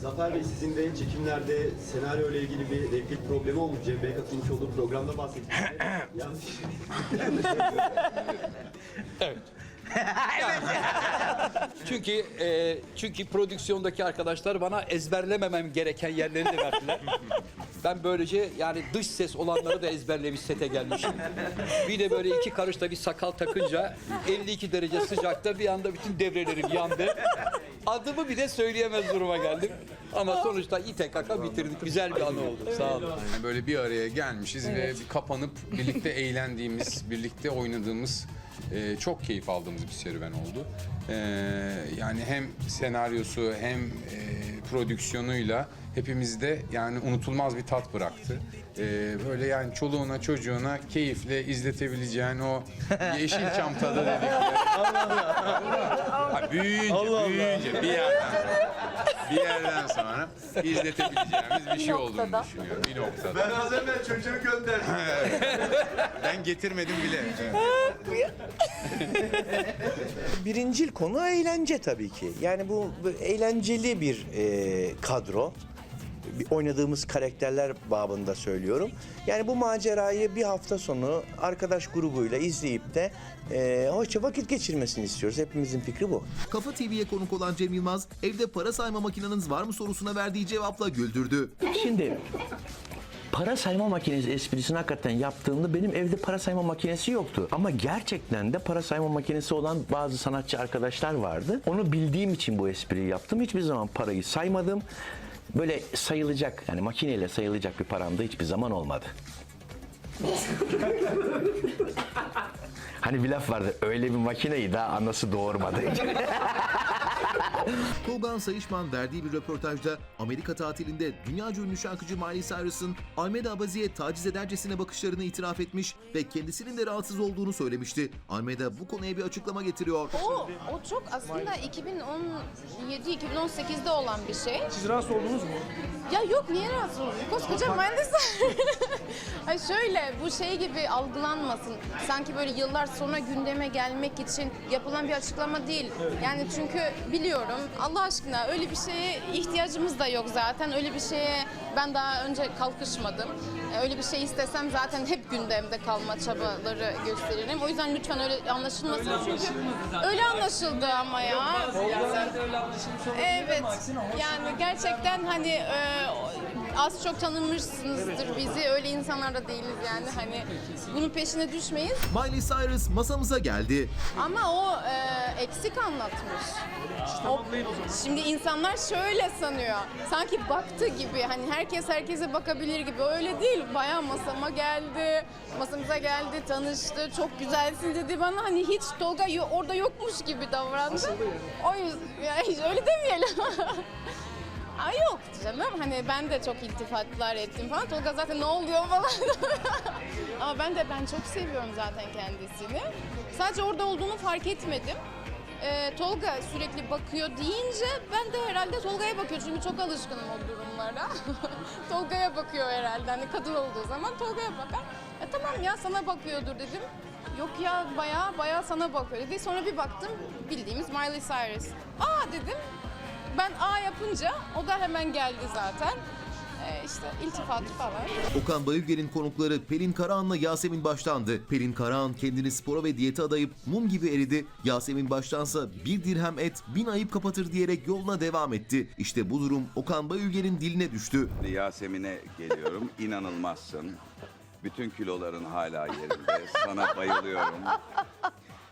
Zafer Bey sizin de çekimlerde senaryo ile ilgili bir replik problemi olmuş. Cem Bey katılmış olduğu programda bahsettiniz. Yanlış. Çünkü e, çünkü prodüksiyondaki arkadaşlar bana ezberlememem gereken yerlerini de verdiler. Ben böylece yani dış ses olanları da ezberlemiş sete gelmişim. Bir de böyle iki karış da bir sakal takınca 52 derece sıcakta bir anda bütün devrelerim yandı. Adımı bile söyleyemez duruma geldim. Ama sonuçta ite kaka bitirdik. Güzel bir anı oldu. Sağ olun. Yani böyle bir araya gelmişiz ve bir kapanıp birlikte eğlendiğimiz, birlikte oynadığımız, e, çok keyif aldığımız bir serüven oldu. E, yani hem senaryosu hem e, prodüksiyonuyla hepimizde yani unutulmaz bir tat bıraktı. E, böyle yani çoluğuna çocuğuna keyifle izletebileceğin o Yeşilçam tadı dedikleri. Ha, büyüyünce, büyüyünce bir yerden bir yerden sonra izletebileceğimiz bir şey olduğunu düşünüyorum bir noktada. Ben az evvel çocuğu gönderdim. Ben getirmedim bile. Birincil konu eğlence tabii ki. Yani bu, bu eğlenceli bir e, kadro. Bir oynadığımız karakterler babında söylüyorum. Yani bu macerayı bir hafta sonu arkadaş grubuyla izleyip de e, hoşça vakit geçirmesini istiyoruz. Hepimizin fikri bu. Kafa TV'ye konuk olan Cem Yılmaz, evde para sayma makineniz var mı sorusuna verdiği cevapla güldürdü. Şimdi para sayma makinesi esprisini hakikaten yaptığımda benim evde para sayma makinesi yoktu. Ama gerçekten de para sayma makinesi olan bazı sanatçı arkadaşlar vardı. Onu bildiğim için bu espriyi yaptım. Hiçbir zaman parayı saymadım. Böyle sayılacak yani makineyle sayılacak bir param da hiçbir zaman olmadı. hani bir laf vardı öyle bir makineyi daha anası doğurmadı. Tolgan Sayışman verdiği bir röportajda Amerika tatilinde dünyaca ünlü şarkıcı Miley Cyrus'ın Almeda Abazi'ye taciz edercesine bakışlarını itiraf etmiş ve kendisinin de rahatsız olduğunu söylemişti. Almeda bu konuya bir açıklama getiriyor. O, o çok aslında 2017-2018'de olan bir şey. Siz rahatsız oldunuz mu? Ya yok niye rahatsız oldun? Koskoca mühendisler. Ay şöyle bu şey gibi algılanmasın. Sanki böyle yıllar sonra gündeme gelmek için yapılan bir açıklama değil. Yani çünkü biliyorum Allah aşkına öyle bir şeye ihtiyacımız da yok zaten. Öyle bir şeye ben daha önce kalkışmadım. E, Öyle bir şey istesem zaten hep gündemde kalma çabaları gösteririm. O yüzden lütfen öyle anlaşılmasın çünkü öyle anlaşıldı ama ya. Evet. Yani gerçekten hani e, az çok tanımışsınızdır bizi. Öyle insanlar da değiliz yani hani bunun peşine düşmeyiz. Miley Cyrus masamıza geldi. Ama o e, eksik anlatmış. O, şimdi insanlar şöyle sanıyor. Sanki baktı gibi hani herkes herkese bakabilir gibi. Öyle değil. Bayağı masama geldi. Masamıza geldi, tanıştı. Çok güzelsin dedi bana. Hani hiç Tolga orada yokmuş gibi davrandı. O yüzden yani öyle demeyelim. Ay yok canım hani ben de çok iltifatlar ettim falan. Tolga zaten ne oluyor falan. Ama ben de ben çok seviyorum zaten kendisini. Sadece orada olduğunu fark etmedim. Ee, Tolga sürekli bakıyor deyince ben de herhalde Tolga'ya bakıyor çünkü çok alışkınım o durumlara. Tolga'ya bakıyor herhalde hani kadın olduğu zaman Tolga'ya bakar. E, tamam ya sana bakıyordur dedim. Yok ya bayağı bayağı sana bakıyor dedi. Sonra bir baktım bildiğimiz Miley Cyrus. Aa dedim. Ben A yapınca o da hemen geldi zaten. Ee, işte iltifat falan. Okan Bayülgen'in konukları Pelin Karahan'la Yasemin Baştan'dı. Pelin Karahan kendini spora ve diyete adayıp mum gibi eridi. Yasemin Baştansa bir dirhem et bin ayıp kapatır diyerek yoluna devam etti. İşte bu durum Okan Bayülgen'in diline düştü. Yasemin'e geliyorum. İnanılmazsın. Bütün kiloların hala yerinde. Sana bayılıyorum.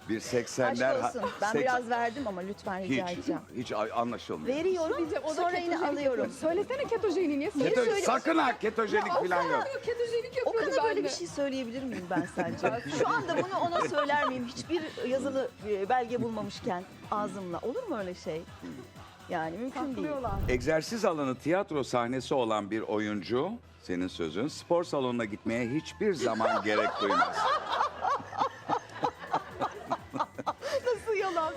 Bir 80'ler... Aşk olsun. Ben seks- biraz verdim ama lütfen rica hiç, edeceğim. hiç anlaşılmıyor. Veriyorum, sonra yine alıyorum. Söylesene ketojeni niye Keto- söylüyorsun? sakın ha ketojenik falan yok. Ketojenik O yapıyordu kadar böyle bir şey söyleyebilir miyim ben sence? Şu anda bunu ona söyler miyim? Hiçbir yazılı e, belge bulmamışken ağzımla. Olur mu öyle şey? Yani mümkün değil. Saklıyorlar. Egzersiz alanı tiyatro sahnesi olan bir oyuncu, senin sözün, spor salonuna gitmeye hiçbir zaman gerek duymaz. Nasıl yalan?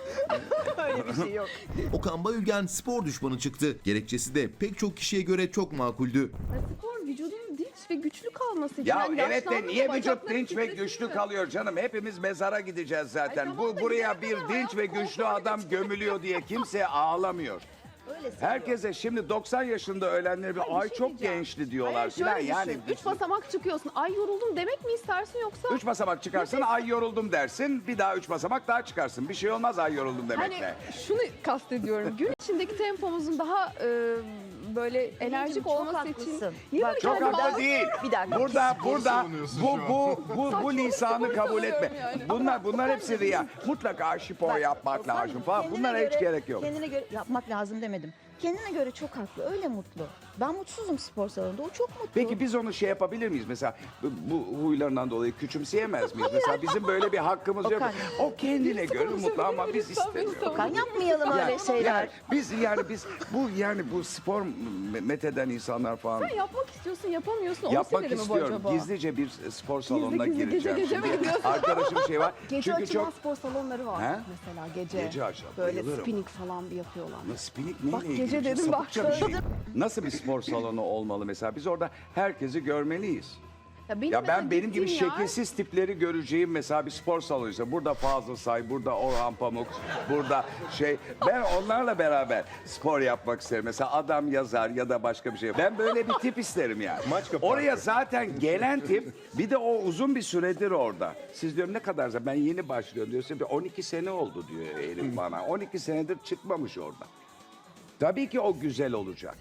Öyle bir şey yok. Okan Bayülgen spor düşmanı çıktı. Gerekçesi de pek çok kişiye göre çok makuldü. Spor vücudun dinç ve güçlü kalması için. Ya Yani evet de niye vücut dinç ve titresin güçlü mi? kalıyor canım? Hepimiz mezara gideceğiz zaten. Ay Bu tamam da buraya bir dinç ve güçlü adam gömülüyor diye kimse ağlamıyor. Öyle. Herkese şimdi 90 yaşında ölenler bir Hayır, bir ay şey çok diyeceğim. gençli diyorlar Hayır, filan şöyle yani. düşün. Üç basamak çıkıyorsun. Ay yoruldum demek mi istersin yoksa? Üç basamak çıkarsın ay yoruldum dersin. Bir daha üç basamak daha çıkarsın. Bir şey olmaz ay yoruldum demekle. Hani şunu kastediyorum. Gün içindeki tempomuzun daha e, böyle enerjik çok olması haklısın. için. Niye Bak, böyle Çok kendimi haklı değil. Bir dakika. Burada burada bu bu bu bu lisanı kabul etme. yani. Bunlar bunlar hepsi riya. Mutlaka spor yapmak Okan, lazım falan. kendine Bunlara hiç göre- gerek yok. Kendine göre yapmak lazım demedim. Kendine göre çok haklı. Öyle mutlu. Ben mutsuzum spor salonunda. O çok mutlu. Peki biz onu şey yapabilir miyiz? Mesela bu, bu huylarından dolayı küçümseyemez miyiz? Mesela bizim böyle bir hakkımız yok. Okan. O kendine göre mutlu ama biz istemiyoruz. Okan yapmayalım öyle Yani, şeyler. yani biz yani biz bu yani bu spor me- metheden insanlar falan Sen yapmak istiyorsun yapamıyorsun. Onun yapmak siniri mi bu istiyorum. acaba? Gizlice bir spor salonuna gizli, gece gireceğim. gece mi şimdi. gidiyorsun? Arkadaşım şey var. Gece Çünkü açılan çok spor salonları var He? mesela gece. Gece açılan, Böyle bayılırım. spinning falan bir yapıyorlar. Spinning neyle Bak ilgili? gece dedim bak. Sapıkça bir şey. Nasıl bir spor salonu olmalı mesela? Biz orada herkesi görmeliyiz. Ya, benim Ya mesela ben benim gibi gittiğim yer- şekilsiz tipleri göreceğim mesela bir spor salonuysa burada Fazıl Say, burada Orhan Pamuk, burada şey ben onlarla beraber spor yapmak isterim. Mesela adam yazar ya da başka bir şey. Ben böyle bir tip isterim yani. Oraya zaten gelen tip bir de o uzun bir süredir orada. Siz diyorum ne kadar ben yeni başlıyorum diyorsun. Bir 12 sene oldu diyor herif bana. 12 senedir çıkmamış orada. Tabii ki o güzel olacak.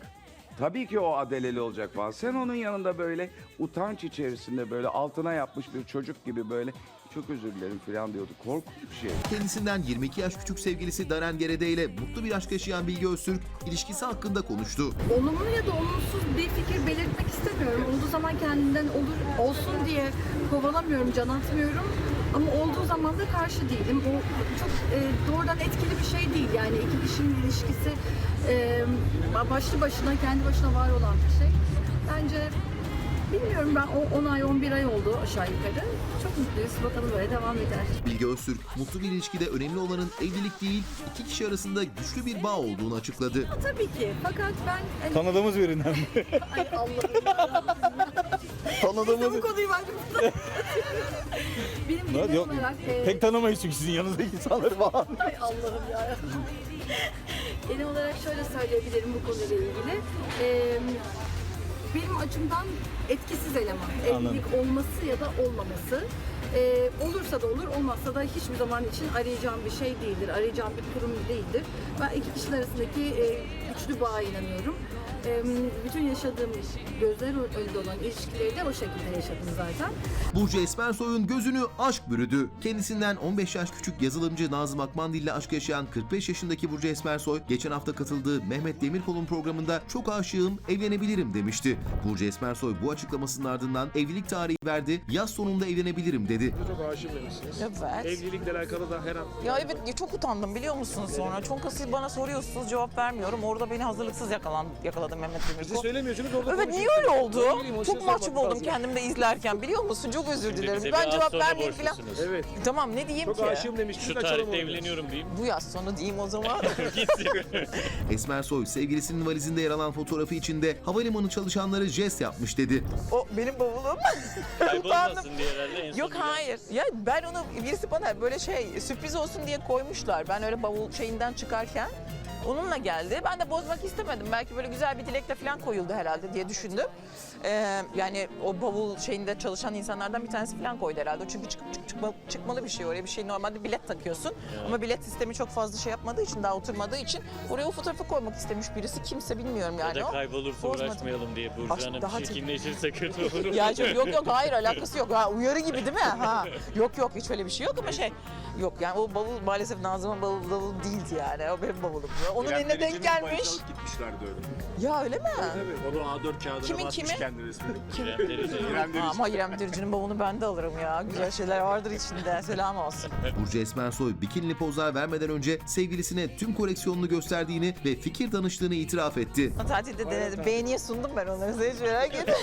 Tabii ki o adeleli olacak falan. Sen onun yanında böyle utanç içerisinde böyle altına yapmış bir çocuk gibi böyle çok özür dilerim falan diyordu. Korkunç bir şey. Kendisinden 22 yaş küçük sevgilisi Daren Gerede ile mutlu bir aşk yaşayan Bilge Öztürk ilişkisi hakkında konuştu. olumlu ya da olumsuz bir fikir belirtmek istemiyorum. Olduğu zaman kendinden olur olsun diye kovalamıyorum, can atmıyorum. Ama olduğu zaman da karşı değilim. O çok e, doğrudan etkili bir şey değil. Yani iki kişinin ilişkisi e, başlı başına, kendi başına var olan bir şey. Bence bilmiyorum ben o 10 ay, 11 ay oldu aşağı yukarı. Çok mutluyuz. Bakalım böyle devam eder. Bilge Öztürk mutlu bir ilişkide önemli olanın evlilik değil iki kişi arasında güçlü bir bağ olduğunu açıkladı. Tabii ki. Fakat ben... hani- Tanıdığımız birinden mi? Ay Allah'ım. Tanıdığımız Bu konuyu ben Benim genel Yok, olarak... e, pek tanımayız çünkü sizin yanınızdaki insanları falan. Ay Allah'ım ya. Genel olarak şöyle söyleyebilirim bu konuyla ilgili. Ee, benim açımdan etkisiz eleman. Evlilik olması ya da olmaması. Ee, olursa da olur, olmazsa da hiçbir zaman için arayacağım bir şey değildir. Arayacağım bir kurum değildir. Ben iki kişinin arasındaki e, güçlü bağa inanıyorum. Bütün yaşadığım gözler önünde olan ilişkileri de o şekilde yaşadım zaten. Burcu Esmersoy'un gözünü aşk bürüdü. Kendisinden 15 yaş küçük yazılımcı Nazım Akmandil ile aşk yaşayan 45 yaşındaki Burcu Esmersoy geçen hafta katıldığı Mehmet Demirkol'un programında çok aşığım evlenebilirim demişti. Burcu Esmersoy bu açıklamasının ardından evlilik tarihi verdi. Yaz sonunda evlenebilirim dedi. Çok aşığım demişsiniz. Evet. Evlilikle alakalı da her an Ya evet çok utandım biliyor musunuz sonra? Çünkü siz bana soruyorsunuz cevap vermiyorum. Orada beni hazırlıksız yakalan, yakaladı Mehmet bize Demirkol. söylemiyorsunuz orada Evet niye öyle oldu? Çok mahcup oldum kendim de izlerken biliyor musun? Çok özür dilerim. Ben cevap vermeyeyim falan. Evet. Tamam ne diyeyim Çok ki? aşığım demiştiniz. Şu tarihte evleniyorum diyeyim. Bu yaz sonu diyeyim o zaman. Esmersoy sevgilisinin valizinde yer alan fotoğrafı içinde havalimanı çalışanları jest yapmış dedi. o benim bavulum. Utandım. Yok hayır. Ya ben onu birisi bana böyle şey sürpriz olsun diye koymuşlar. Ben öyle bavul şeyinden çıkarken onunla geldi. Ben de bozmak istemedim. Belki böyle güzel bir dilekle falan koyuldu herhalde diye düşündüm. Ee, yani o bavul şeyinde çalışan insanlardan bir tanesi falan koydu herhalde. Çünkü çıkıp çık, çıkma- çıkmalı bir şey oraya bir şey. Normalde bilet takıyorsun. Ama bilet sistemi çok fazla şey yapmadığı için daha oturmadığı için oraya o fotoğrafı koymak istemiş birisi. Kimse bilmiyorum yani o. kaybolursa Bozmadım. uğraşmayalım diye Aşk Burcu Hanım daha- çirkinleşirse kötü olur. Ya çok, yok yok hayır alakası yok. Ha, uyarı gibi değil mi? Ha. Yok yok hiç öyle bir şey yok ama şey yok yani o bavul maalesef Nazım'ın bavul, bavul değildi yani. O benim bavulum. Onun eline denk gelmiş. Gitmişlerdi öyle. Ya öyle mi? Tabii. Onu A4 kağıdına Kimin, basmış kimin? kendi resmini. İrem Derici. Ama İrem Dirici'nin bavulunu ben de alırım ya. Güzel şeyler vardır içinde. Selam olsun. Burcu Esmersoy bikinili pozlar vermeden önce sevgilisine tüm koleksiyonunu gösterdiğini ve fikir danıştığını itiraf etti. Tatilde denedim. Beğeniye sundum ben onları. Sen hiç merak etme.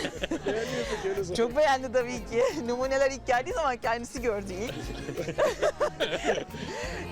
Çok beğendi tabii ki. Numuneler ilk geldiği zaman kendisi gördü ilk.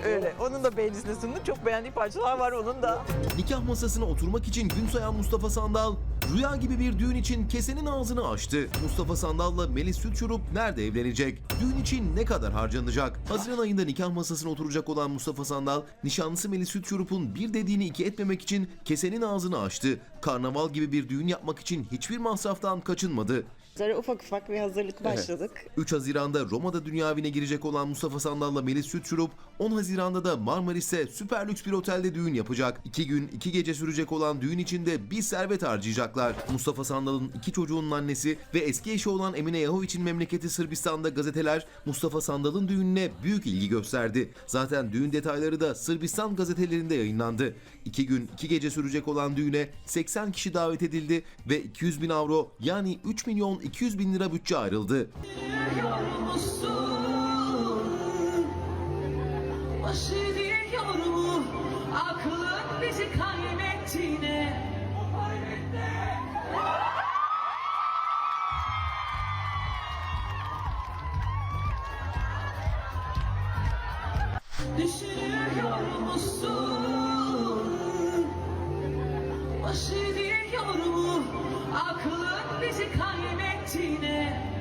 Öyle. Onun da beğenisine sundum. Çok beğendiği parçalar var onun da. Nikah masasına oturmak için gün sayan Mustafa Sandal Rüya gibi bir düğün için kesenin ağzını açtı. Mustafa Sandal'la Melis Sütçurup nerede evlenecek? Düğün için ne kadar harcanacak? Haziran ayında nikah masasına oturacak olan Mustafa Sandal, nişanlısı Melis Sütçurup'un bir dediğini iki etmemek için kesenin ağzını açtı. Karnaval gibi bir düğün yapmak için hiçbir masraftan kaçınmadı. Sonra ufak ufak bir hazırlık başladık. 3 Haziran'da Roma'da dünya evine girecek olan Mustafa Sandal'la Melis Sütçurup 10 Haziran'da da Marmaris'te süper lüks bir otelde düğün yapacak. 2 gün 2 gece sürecek olan düğün içinde bir servet harcayacaklar. Mustafa Sandal'ın iki çocuğunun annesi ve eski eşi olan Emine Yahoviç'in memleketi Sırbistan'da gazeteler Mustafa Sandal'ın düğününe büyük ilgi gösterdi. Zaten düğün detayları da Sırbistan gazetelerinde yayınlandı. 2 gün 2 gece sürecek olan düğüne 80 kişi davet edildi ve 200 bin avro yani 3 milyon 200 bin lira bütçe ayrıldı. Başı diyor mu? Aklın bizi kaybettiğine. Düşünüyor musun? Başı diyor mu? Aklın bizi kaybettiğine.